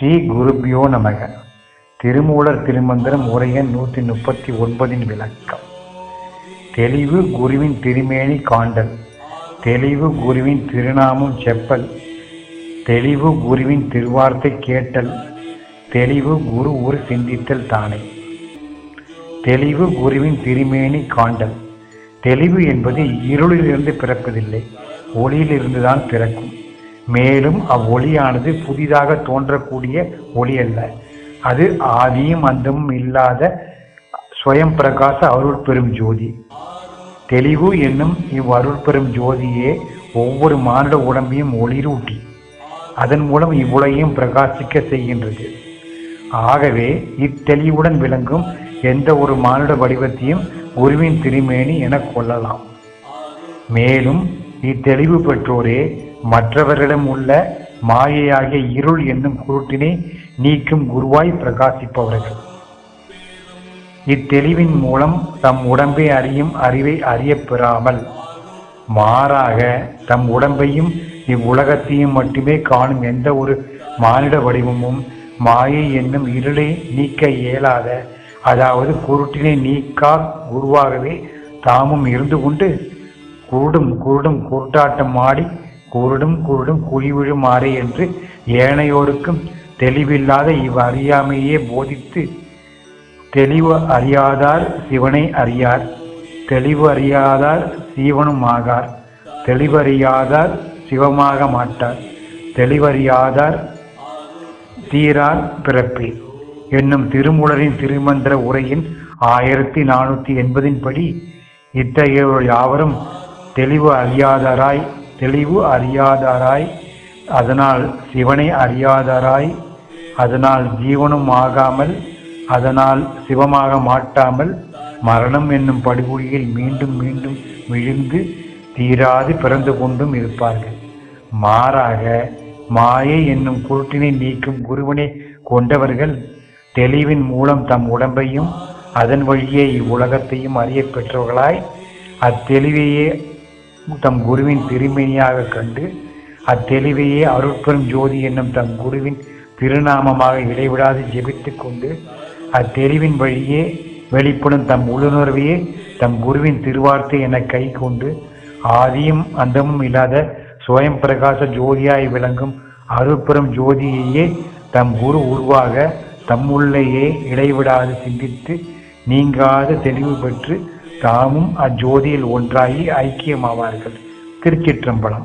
ஸ்ரீ குருபியோ நமக. திருமூலர் திருமந்திரம் உரையன் நூற்றி முப்பத்தி ஒன்பதின் விளக்கம். தெளிவு குருவின் திருமேனி காண்டல். தெளிவு குருவின் திருநாமம் செப்பல். தெளிவு குருவின் திருவார்த்தை கேட்டல். தெளிவு குரு ஒரு சிந்தித்தல் தானே. தெளிவு குருவின் திருமேனி காண்டல். தெளிவு என்பது இருளிலிருந்து பிறப்பதில்லை ஒளியிலிருந்துதான் பிறக்கும். மேலும் அவ்வொளியானது புதிதாக தோன்றக்கூடிய ஒளி அல்ல அது ஆதியும் அந்தமும் இல்லாத சுயம் பிரகாச அருள் பெரும் ஜோதி. தெளிவு என்னும் இவ் அருள் பெரும் ஜோதியே ஒவ்வொரு மானுட உடம்பையும் ஒளிரூட்டி அதன் மூலம் இவ்வுலகையும் பிரகாசிக்க செய்கின்றது. ஆகவே இத்தெளிவுடன் விளங்கும் எந்த ஒரு மானுட வடிவத்தையும் குருவின் திருமேனி என கொள்ளலாம். மேலும் இத்தெளிவு பெற்றோரே மற்றவரிடம் உள்ள மாயையாகிய இருள் என்னும் குருட்டினை நீக்கும் குருவாய் பிரகாசிப்பவர்கள். இத்தெளிவின் மூலம் தம் உடம்பை அறியும் அறிவை அறியப்பெறாமல் மாறாக தம் உடம்பையும் இவ்வுலகத்தையும் மட்டுமே காணும் எந்த ஒரு மானிட வடிவமும் மாயை என்னும் இருளை நீக்க இயலாத அதாவது குருட்டினை நீக்கா குருவாகவே தாமும் இருந்து கொண்டு குருடும் குருடும் குருட்டாட்டம் ஆடி குருடும் குருடும் குழிவிழும் விழுமாறே என்று ஏனையோருக்கும் தெளிவில்லாத இவ் அறியாமையே போதித்து தெளிவு அறியாதார் சிவனை அறியார். தெளிவு அறியாதார் சீவனும் ஆகார். தெளிவறியாதார் சிவமாக மாட்டார். தெளிவறியாதார் தீரார் பிறப்பே. என்னும் திருமூலரின் திருமந்திர உரையின் ஆயிரத்தி நானூற்றி எண்பதின் படி இத்தகையோர் யாவரும் தெளிவு அறியாதாராய் தெளிவு அறியாதாராய் அதனால் சிவனை அறியாதாராய் அதனால் ஜீவனும் ஆகாமல் அதனால் சிவமாக மாட்டாமல் மரணம் என்னும் படுகொலியில் மீண்டும் மீண்டும் விழுந்து தீராது பிறந்து கொண்டும் இருப்பார்கள். மாறாக மாயை என்னும் குருட்டினை நீக்கும் குருவனை கொண்டவர்கள் தெளிவின் மூலம் தம் உடம்பையும் அதன் வழியே இவ்வுலகத்தையும் அறிய பெற்றவர்களாய் அத்தெளிவையே தம் குருவின் திருமணியாக கண்டு அத்தெளிவையே அருட்பெரும் ஜோதி என்னும் தம் குருவின் திருநாமமாக இடைவிடாது ஜெபித்து கொண்டு அத்தெளிவின் வழியே வெளிப்படும் தம் உள்ளுணர்வையே தம் குருவின் திருவார்த்தை என கை கொண்டு ஆதியும் அந்தமும் இல்லாத சுயம் பிரகாச ஜோதியாய் விளங்கும் அருட்பெரும் ஜோதியையே தம் குரு உருவாக தம்முள்ளேயே இடைவிடாது சிந்தித்து நீங்காத தெளிவு பெற்று தாமும் அஜோதியில் ஒன்றாகி ஐக்கியமாவார்கள். திருச்சிற்றம்பலம்.